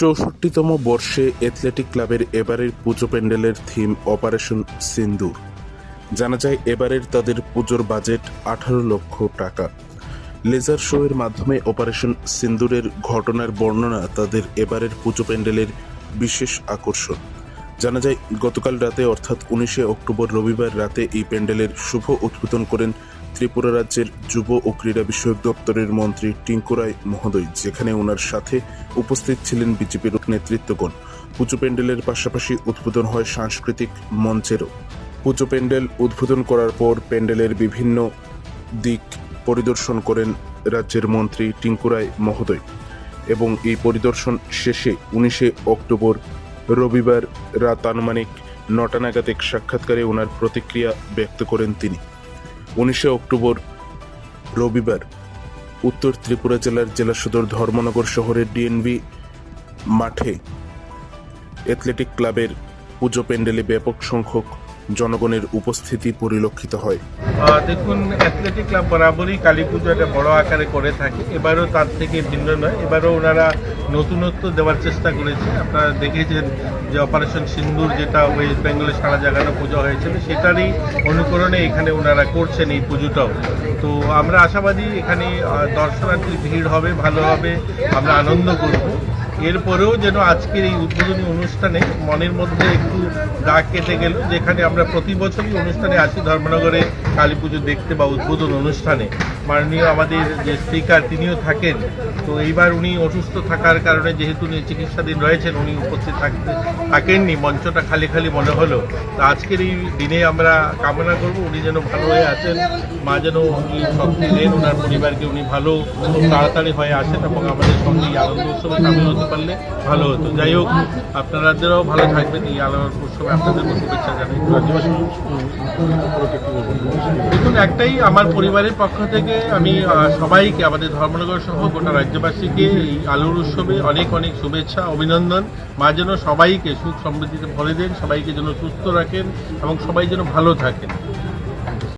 চৌষট্টিতম বর্ষে অ্যাথলেটিক ক্লাবের এবারের পুজো প্যান্ডেলের থিম অপারেশন সিন্দুর। জানা যায়, এবারের তাদের পুজোর বাজেট আঠারো লক্ষ টাকা। লেজার শো এর মাধ্যমে অপারেশন সিন্দুরের ঘটনার বর্ণনা তাদের এবারের পুজো প্যান্ডেলের বিশেষ আকর্ষণ। জানা যায়, গতকাল রাতে অর্থাৎ উনিশে অক্টোবর রবিবার রাতে এই প্যান্ডেলের শুভ উদ্বোধন করেন ত্রিপুরা রাজ্যের যুব ও ক্রীড়া বিষয়ক দপ্তরের মন্ত্রী টিঙ্কু রায় মহোদয়, যেখানে ওনার সাথে উপস্থিত ছিলেন বিজেপির নেতৃত্বগণ। পুজো প্যান্ডেলের পাশাপাশি উদ্বোধন হয় সাংস্কৃতিক মঞ্চেরও। পুজো প্যান্ডেল উদ্বোধন করার পর প্যান্ডেলের বিভিন্ন দিক পরিদর্শন করেন রাজ্যের মন্ত্রী টিঙ্কু রায় মহোদয় এবং এই পরিদর্শন শেষে উনিশে অক্টোবর রবিবার রাত আনুমানিক নটা নাগাদ এক সাক্ষাৎকারে ওনার প্রতিক্রিয়া ব্যক্ত করেন তিনি। উনিশে অক্টোবর, রবিবার উত্তর ত্রিপুরা জেলার জেলা সদর ধর্মনগর শহরের ডিএনভি মাঠে অ্যাথলেটিক ক্লাবের পুজো প্যান্ডেলে ব্যাপক সংখ্যক জনগণের উপস্থিতি পরিলক্ষিত হয়। দেখুন অ্যাথলেটিক ক্লাব বরাবরই কালী পুজো একটা বড় আকারে করে থাকে। এবারও তার থেকে ভিন্ন নয়। এবারও ওনারা নতুনত্ব দেওয়ার চেষ্টা করেছে। আপনারা দেখেছেন যে অপারেশন সিন্দুর যেটা ওয়েস্ট বেঙ্গলে সারা জায়গানো পুজো হয়েছিল, সেটারই অনুকরণে এখানে ওনারা করছেন এই পুজোটাও। তো আমরা আশাবাদী এখানে দর্শনার্থীর ভিড় হবে, ভালো হবে, আমরা আনন্দ করব। এরপরেও যেন আজকের এই উদ্বোধনী অনুষ্ঠানে মনের মধ্যে একটু দাগ কেটে গেল, যেখানে আমরা প্রতি বছরই অনুষ্ঠানে আসি ধর্মনগরে কালী পুজো দেখতে বা উদ্বোধন অনুষ্ঠানে। মাননীয় আমাদের যে স্পিকার তিনিও থাকেন, তো এইবার উনি অসুস্থ থাকার কারণে যেহেতু উনি চিকিৎসাধীন রয়েছেন, উনি উপস্থিত থাকতে থাকেননি, মঞ্চটা খালি খালি মনে হলো। তো আজকের এই দিনে আমরা কামনা করব উনি যেন ভালো হয়ে আছেন মা যেন উনি শক্তি দেন, ওনার পরিবারকে উনি ভালো তাড়াতাড়ি হয়ে আসেন এবং আমাদের সঙ্গে আনন্দ উৎসবে সামিল হতে পারলে ভালো হতো। যাই হোক, আপনারাদেরও ভালো থাকবেন। এই আলোর উৎসবে আপনাদেরকে শুভেচ্ছা জানাই। দেখুন, একটাই আমার পরিবারের পক্ষ থেকে আমি সবাইকে, আমাদের ধর্মনগর সহ গোটা রাজ্যবাসীকে এই আলোর উৎসবে অনেক অনেক শুভেচ্ছা, অভিনন্দন। মা যেন সবাইকে সুখ সমৃদ্ধিতে ভরে দেন, সবাইকে যেন সুস্থ রাখেন এবং সবাই যেন ভালো থাকেন।